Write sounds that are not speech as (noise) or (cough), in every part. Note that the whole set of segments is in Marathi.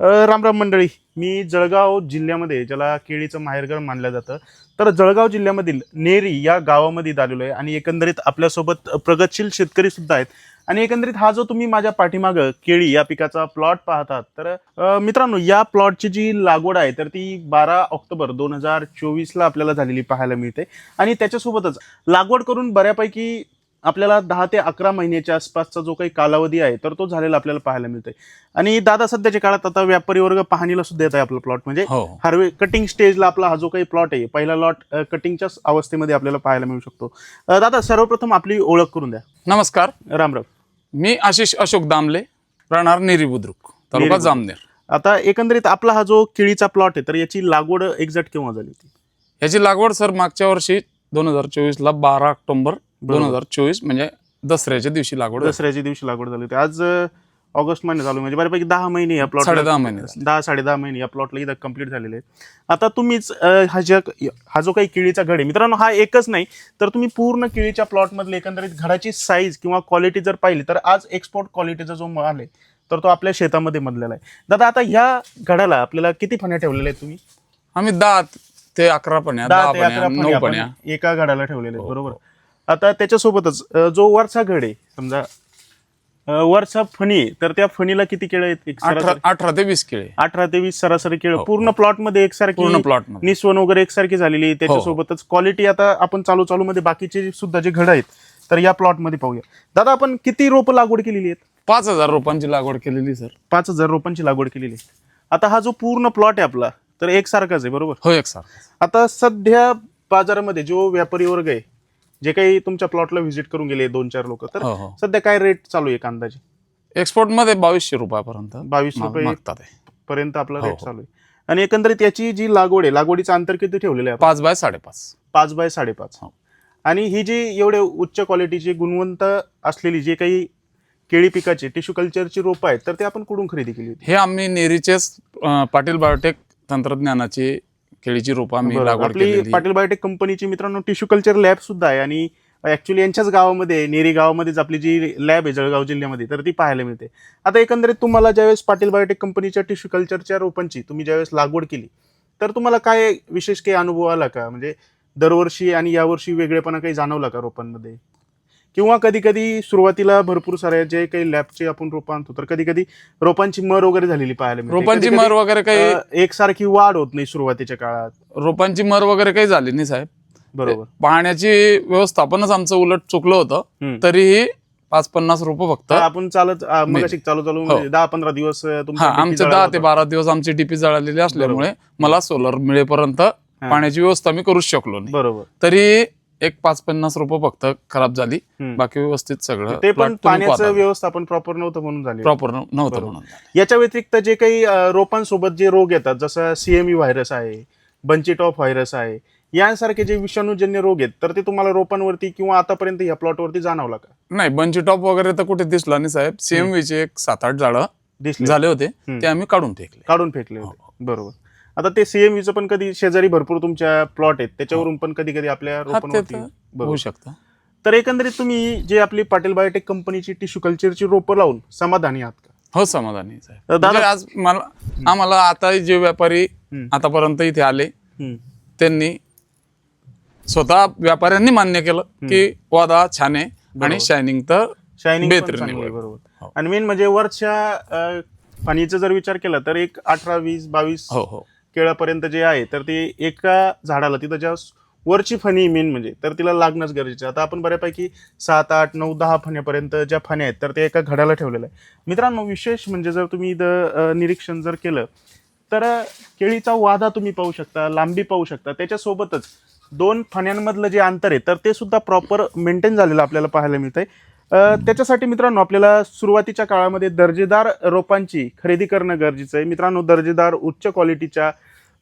राम रामराम मंडळी मी जळगाव जिल्ह्यामध्ये ज्याला केळीचं माहेरघर मानलं जातं तर जळगाव जिल्ह्यामधील नेरी या गावामध्ये आलेलो आहे आणि एकंदरीत आपल्यासोबत प्रगतशील शेतकरी सुद्धा आहेत. आणि एकंदरीत हा जो तुम्ही माझ्या पाठीमागं केळी या पिकाचा प्लॉट पाहतात तर मित्रांनो या प्लॉटची जी लागवड आहे तर ती बारा ऑक्टोबर दोन हजार चोवीसला आपल्याला झालेली पाहायला मिळते. आणि त्याच्यासोबतच लागवड करून बऱ्यापैकी आपल्याला दहा ते अकरा महिन्याच्या आसपासचा जो काही कालावधी आहे तर तो झालेला आपल्याला पाहायला मिळतोय. आणि दादा सध्याच्या काळात आता व्यापारी वर्ग पाहणीला सुद्धा येत आहे आपला प्लॉट म्हणजे हार्वे कटिंग स्टेजला आपला हा जो काही प्लॉट आहे पहिला लॉट कटिंगच्या अवस्थेमध्ये आपल्याला पाहायला मिळू शकतो. दादा सर्वप्रथम आपली ओळख करून द्या. नमस्कार. राम राम. मी आशिष अशोक दामले राहणार नेरी बुद्रुक तालुका नेरी जामनेर. आता एकंदरीत आपला हा जो केळीचा प्लॉट आहे तर याची लागवड एक्झॅक्ट केव्हा झाली होती? याची लागवड सर मागच्या वर्षी दोन हजार चोवीस ला बारा ऑक्टोबर दोन. हजार चोवीस म्हणजे दसऱ्याच्या दिवशी लागवड. दसऱ्याच्या दिवशी लागवड झाली होती. आज ऑगस्ट महिने चालू म्हणजे बऱ्यापैकी दहा महिने या प्लॉट साडेदहा महिने. दहा साडे दहा महिने या प्लॉटला इथं कंप्लीट झालेले आहेत. आता तुम्हीच हा ज्या हा जो काही केळीचा घड आहे मित्रांनो हा एकच नाही. तर तुम्ही पूर्ण केळीच्या प्लॉटमधले एकंदरीत घडाची साईज किंवा क्वालिटी जर पाहिली तर आज एक्सपोर्ट क्वालिटीचा जो माल आहे तर तो आपल्या शेतामध्ये मधलेला आहे. दादा आता ह्या घडाला आपल्याला किती फण्या ठेवलेल्या आहेत तुम्ही? आम्ही दहा ते अकरा पण्या दहा दहा ते अकरा पण्या एका घडाला ठेवलेले आहेत. हो, बरोबर. आता त्याच्यासोबतच जो वरचा घड आहे समजा वरचा फणी तर त्या फणीला किती केळं आहेत? अठरा ते वीस केळे अठरा ते वीस सरासरी केळं. हो, पूर्ण प्लॉटमध्ये एकसारखी पूर्ण प्लॉट निस्वन वगैरे एकसारखी झालेली आहे. त्याच्यासोबतच क्वालिटी आता आपण चालू चालू मध्ये बाकीचे सुद्धा जे घड आहेत तर या प्लॉटमध्ये पाहूया. दादा आपण किती रोपं लागवड केलेली आहेत? पाच हजार रोपांची लागवड केलेली सर. पाच हजार रोपांची लागवड केलेली आहे. आता हा जो पूर्ण प्लॉट आहे आपला तर एकसारखाच आहे बरोबर? हो एक सर आता सध्या बाजारामध्ये जो व्यापारी वर्ग आहे जे काही तुमच्या प्लॉटला व्हिजिट करून गेले दोन चार लोक तर हो हो सध्या काय रेट चालू आहे कांद्याची एक्सपोर्टमध्ये बावीसशे रुपयापर्यंत बावीस रुपये मागतात. पर्यंत आपला हो, रेट हो. चालू आहे आणि एकंदरीत याची जी लागवड आहे लागवडीचं अंतर किती ठेवलेलं आहे आपण? पाच बाय साडेपाच पाच बाय साडेपाच हो. आणि ही जी एवढे उच्च क्वालिटीची गुणवंत असलेली जे काही केळी पिकाची टिश्यू कल्चरची रोपं आहेत तर ते आपण कुठून खरेदी केली होती हे आम्ही नेरीचेच अं, पाटील बायोटेक तंत्रज्ञानाची केळीची रोपं आम्ही बरोबर. लागवड आपली केलेली. पाटील बायोटेक कंपनीची मित्रांनो टिश्यू कल्चर लॅब सुद्धा आहे आणि ऍक्च्युली यांच्याच गावामध्ये नेरी गावामध्येच आपली जी लॅब आहे जळगाव जिल्ह्यामध्ये तर ती पाहायला मिळते. आता एकंदरीत तुम्हाला ज्यावेळेस पाटील बायोटेक कंपनीच्या टिश्यू कल्चरच्या रोपांची तुम्ही ज्यावेळेस लागवड केली तर तुम्हाला काय विशेष काही अनुभव आला का? म्हणजे दरवर्षी आणि यावर्षी वेगळेपणा काही जाणवला का रोपांमध्ये? किंवा कधी कधी सुरुवातीला भरपूर साऱ्या जे काही लॅबचे आपण रोपं आणतो तर कधी कधी रोपांची मर वगैरे झालेली पाहायला मिळते. रोपांची कधी-कधी, मर वगैरे काही अ, एकसारखी वाढ होत नाही सुरुवातीच्या काळात. रोपांची मर वगैरे काही झाली नाही साहेब. बरोबर. पाण्याची व्यवस्थापनच आमचं उलट चुकलं होतं. तरीही पाच पन्नास रोपं फक्त. तर आपण चालत. चालू चालू हो. म्हणजे दहा पंधरा दिवस अ, तुमचा हा DP आमचे जळाला दहा होता. ते बारा दिवस आमची डीपी जळालेली असल्यामुळे मला सोलर मिळेपर्यंत पाण्याची व्यवस्था मी करूच शकलो नाही. बरोबर. तरी एक पाच पन्नास रोपं फक्त खराब झाली. बाकी व्यवस्थित सगळं ते पण पाण्याचं व्यवस्थापन प्रॉपर नव्हतं म्हणून झाले. प्रॉपर नव्हतं. म्हणून याच्या व्यतिरिक्त जे काही रोपांसोबत जे रोग येतात जसं सीएमई व्हायरस आहे बंचिटॉप व्हायरस आहे यांसारखे जे विषाणूजन्य रोग आहेत तर ते तुम्हाला रोपांवरती किंवा आतापर्यंत या प्लॉटवरती जाणवला का? नाही बंची टॉप वगैरे तर कुठे दिसला नाही साहेब. सीएमव्हीचे एक सात आठ झाडं झाले होते. ते आम्ही काढून फेकले. काढून फेकले हो, बरोबर. आता ते सीएमईचं पण कधी शेजारी भरपूर तुमच्या प्लॉट आहेत. त्याच्यावरून पण कधी कधी आपल्या हा रोपांवरती होऊ बरोबर शकतं. तर एकंदरीत तुम्ही जे आपली पाटील बायोटेक कंपनीची टिश्यू कल्चरची रोपं लावून समाधानी आहात का? हो समाधानी आहे, साहेब. तर दादा- म्हणजे आज मला आम्हाला आता जे व्यापारी हम्म. आतापर्यंत इथे आले हम्म. त्यांनी स्वतः व्यापाऱ्यांनी मान्य केलं की वादा छान आहे आणि शायनिंग तर शायनिंग बेहतरीन चांगली आहे, निवड. बरोबर. हो. आणि मेन म्हणजे वरच्या अ, फणीचा जर विचार केला तर एक अठरा वीस बावीस हो हो. केळापर्यंत जे आहे तर ते एका झाडाला तिथं ज्या वरची फणी मेन म्हणजे तर तिला लागणंच गरजेचं आहे. आता आपण बऱ्यापैकी सात आठ नऊ दहा फण्यापर्यंत ज्या फण्या आहेत तर ते एका घडाला ठेवलेलं आहे. मित्रांनो विशेष म्हणजे जर तुम्ही द निरीक्षण जर केलं तर केळीचा वादा तुम्ही पाहू शकता लांबी पाहू शकता. त्याच्यासोबतच दोन फण्यांमधलं जे अंतर आहे तर ते सुद्धा प्रॉपर मेंटेन झालेलं आपल्याला पाहायला मिळतंय. आहे त्याच्यासाठी मित्रांनो आपल्याला सुरुवातीच्या काळामध्ये दर्जेदार रोपांची खरेदी करणं गरजेचं आहे. मित्रांनो दर्जेदार उच्च क्वालिटीच्या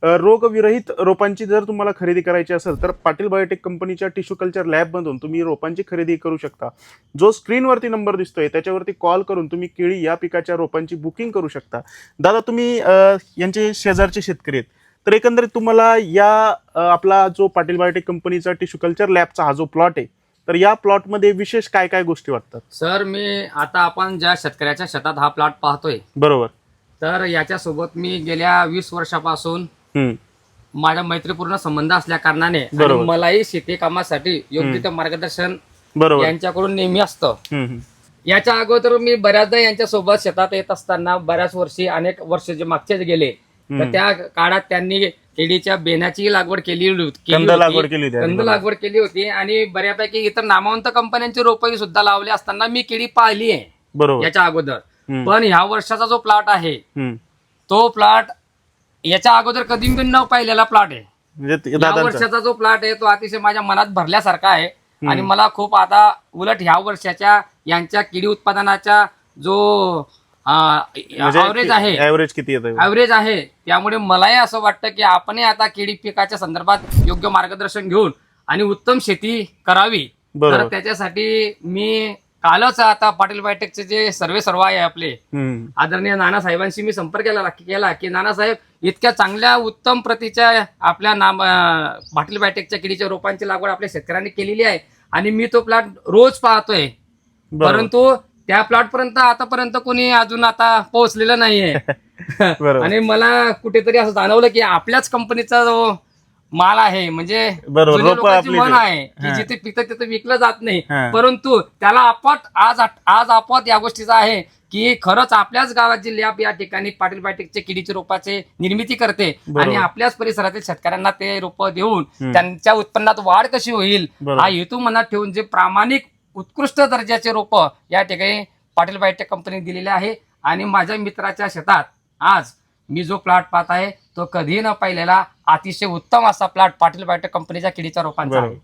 रोगविरहित रोपांची जर तुम्हाला खरेदी करायची असेल तर पाटील बायोटेक कंपनीच्या टिश्यू कल्चर लॅबमधून तुम्ही रोपांची खरेदी करू शकता. जो स्क्रीनवरती नंबर दिसतोय त्याच्यावरती कॉल करून तुम्ही केळी या पिकाच्या रोपांची बुकिंग करू शकता. दादा तुम्ही यांचे शेजारचे शेतकरी आहेत. तर एकंदरीत तुम्हाला या आपला जो पाटील बायोटेक कंपनीचा टिश्यू कल्चर लॅबचा हा जो प्लॉट आहे तर या प्लॉटमध्ये विशेष काय काय गोष्टी वाटतात? सर मी आता आपण ज्या शेतकऱ्याच्या शेतात हा प्लॉट पाहतोय बरोबर. तर याच्यासोबत मी गेल्या वीस वर्षापासून हम्म. माझ्या मैत्रीपूर्ण संबंध असल्या कारणाने. मलाही शेती कामासाठी योग्य ते मार्गदर्शन बरोबर यांच्याकडून नेहमी असतं. याच्या अगोदर मी बऱ्याचदा यांच्यासोबत शेतात येत असताना बऱ्याच वर्षी अनेक वर्ष जे मागचेच गेले तर त्या काळात त्यांनी केळीच्या बेण्याची लागवड केली होती- कंद. लागवड केली होती, आणि बऱ्यापैकी इतर नामवंत कंपन्यांची रोपही सुद्धा लावली असताना मी केळी पाहिली आहे याच्या अगोदर. पण ह्या वर्षाचा जो प्लॉट आहे. तो प्लॉट याच्या अगोदर कधी मी न पाहिलेला प्लॉट आहे. म्हणजे ते या दादांचा. वर्षाचा जो प्लॉट आहे तो अतिशय माझ्या मनात भरल्यासारखा आहे. आणि मला खूप आता उलट ह्या वर्षाच्या यांच्या किडी उत्पादनाचा जो ॲव्हरेज आहे ऍव्हरेज किती येतं ॲव्हरेज आहे त्यामुळे मलाही असं वाटतं की आपणही आता केळी पिकाच्या संदर्भात योग्य मार्गदर्शन घेऊन आणि उत्तम शेती करावी. बरोबर. तर त्याच्यासाठी मी कालच आता पाटील बायोटेकचे जे सर्वे सर्व आहे आपले. आदरणीय नानासाहेबांशी मी संपर्क केला केला की नानासाहेब इतक्या चांगल्या उत्तम प्रतीच्या आपल्या नाम पाटील बायोटेकच्या किडीच्या रोपांची लागवड आपल्या शेतकऱ्यांनी केलेली आहे आणि मी तो प्लॉट रोज पाहतोय. परंतु त्या प्लॉट पर्यंत आतापर्यंत कोणी अजून आता पोहोचलेलं नाहीये. (laughs) आणि मला कुठेतरी असं जाणवलं की आपल्याच कंपनीचा जो माल आहे म्हणजे बरोबर, जुन्या रोपं लोकांची आपली म्हण ते. आहे की हा. जिथे पिकतं तिथे विकलं जात नाही हा. परंतु त्याला आपत आज आज आपत या गोष्टीचा आहे की खरंच आपल्याच गावात जी लॅब या ठिकाणी पाटील बायोटेकचे किडीचे रोपाचे निर्मिती करते बरोबर. आणि आपल्याच परिसरातील शेतकऱ्यांना ते रोप देऊन त्यांच्या उत्पन्नात वाढ कशी होईल बरोबर. हा हेतू मनात ठेवून जे प्रामाणिक उत्कृष्ट दर्जाचे रोप या ठिकाणी पाटील बायोटेक कंपनी दिलेले आहे आणि माझ्या मित्राच्या शेतात आज मी जो प्लॉट पाहत आहे तो कधीही न पाहिलेला अतिशय उत्तम असा प्लॉट पाटील बायोटेक कंपनीच्या किडीच्या रोपांचा आहे.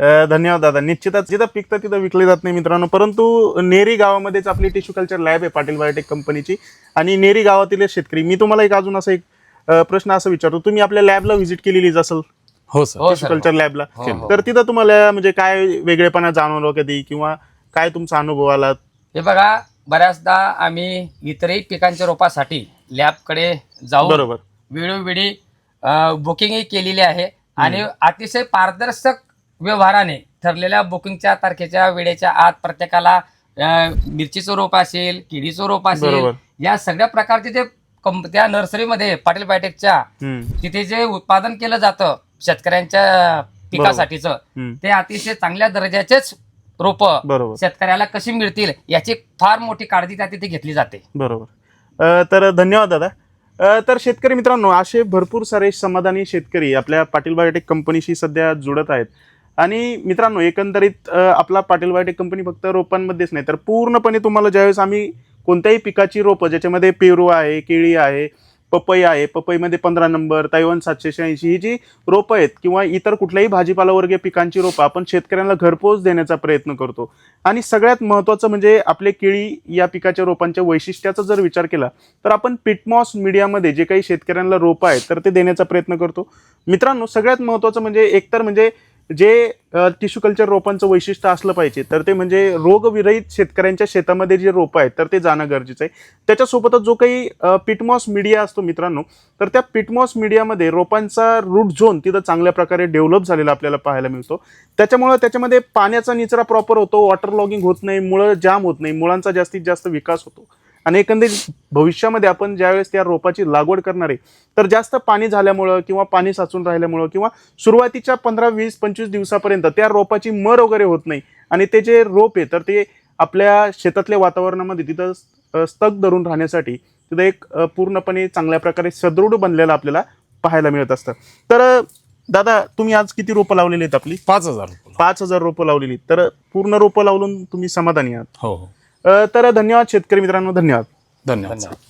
अं, धन्यवाद दादा. निश्चितच जिथं पिकतं तिथं विकले जात नाही मित्रांनो. परंतु नेरी गावामध्येच आपली टिश्यू कल्चर लॅब आहे पाटील बायोटेक कंपनीची आणि नेरी गावातील शेतकरी. मी तुम्हाला एक अजून असं एक अं, प्रश्न असं विचारतो. तुम्ही आपल्या लॅबला व्हिजिट केलेलीच असेल? हो सर हो टिश्यू सर कल्चर लॅबला हो, हो. तर तिथं तुम्हाला म्हणजे काय वेगळेपणा जाणवलं कधी? किंवा काय तुमचा अनुभव आला? हे बघा बऱ्याचदा आम्ही इतरही पिकांच्या रोपासाठी लॅबकडे जाऊन बरोबर वेळोवेळी बुकिंगही केलेली आहे आणि अतिशय पारदर्शक व्यवहाराने ठरलेल्या बुकिंगच्या तारखेच्या वेळेच्या आत प्रत्येकाला अं, मिरचीचं रोप असेल किडीचं रोप असेल बरोबर. या सगळ्या प्रकारचे जे कंप- त्या नर्सरीमध्ये पाटील बायोटेकच्या हम्म. तिथे जे उत्पादन केलं जातं शेतकऱ्यांच्या पिकासाठीचं हम्म. ते अतिशय चांगल्या दर्जाचेच रोप बरोबर. शेतकऱ्याला कशी मिळतील याची फार मोठी काळजी त्या तिथे घेतली जाते. बरोबर. अ, तर धन्यवाद दादा. अ, तर शेतकरी मित्रांनो असे भरपूर सारे समाधानी शेतकरी आपल्या पाटील बायोटेक कंपनीशी सध्या जुळत आहेत. आणि मित्रांनो एकंदरीत अ, आपला पाटील बायोटेक कंपनी फक्त रोपांमध्येच नाही तर पूर्णपणे तुम्हाला ज्यावेळेस आम्ही कोणत्याही पिकाची रोपं ज्याच्यामध्ये पेरू आहे केळी आहे पपई आहे पपईमध्ये पंधरा नंबर तैवान सातशे शहाऐंशी ही जी रोपं आहेत किंवा इतर कुठल्याही भाजीपालावर्गीय पिकांची रोपं आपण शेतकऱ्यांना घरपोच देण्याचा प्रयत्न करतो. आणि सगळ्यात महत्त्वाचं म्हणजे आपले केळी या पिकाच्या रोपांच्या वैशिष्ट्याचा जर विचार केला तर आपण पिटमॉस मीडियामध्ये जे काही शेतकऱ्यांना रोपं आहेत तर ते देण्याचा प्रयत्न करतो. मित्रांनो सगळ्यात महत्त्वाचं म्हणजे एकतर म्हणजे जे टिश्यू कल्चर रोपांचं वैशिष्ट्य असलं पाहिजे तर ते म्हणजे रोगविरहित शेतकऱ्यांच्या शेतामध्ये जे रोपं आहेत तर ते जाणं गरजेचं आहे. त्याच्यासोबतच जो काही पिटमॉस मीडिया असतो मित्रांनो तर त्या पिटमॉस मीडियामध्ये रोपांचा रूट झोन तिथं चांगल्या प्रकारे डेव्हलप झालेला आपल्याला पाहायला मिळतो. त्याच्यामुळं त्याच्यामध्ये पाण्याचा निचरा प्रॉपर होतो वॉटर लॉगिंग होत नाही मुळं जाम होत नाही मुळांचा जास्तीत जास्त विकास होतो. आणि एकंदरीत भविष्यामध्ये आपण ज्यावेळेस त्या रोपाची लागवड करणार आहे तर जास्त पाणी झाल्यामुळं किंवा पाणी साचून राहिल्यामुळं किंवा सुरुवातीच्या पंधरा वीस पंचवीस दिवसापर्यंत त्या रोपाची मर वगैरे होत नाही आणि ते जे रोप आहे तर ते आपल्या शेतातल्या वातावरणामध्ये तिथं स्तग धरून राहण्यासाठी तिथं एक पूर्णपणे चांगल्या प्रकारे सदृढ बनलेलं आपल्याला पाहायला मिळत असतं तर दादा तुम्ही आज किती रोपं लावलेली आहेत आपली पाच हजार. पाच हजार रोपं लावलेली. तर पूर्ण रोपं लावून तुम्ही समाधानी आहात हो हो अ, तर धन्यवाद शेतकरी मित्रांनो धन्यवाद. धन्यवाद. धन्यवाद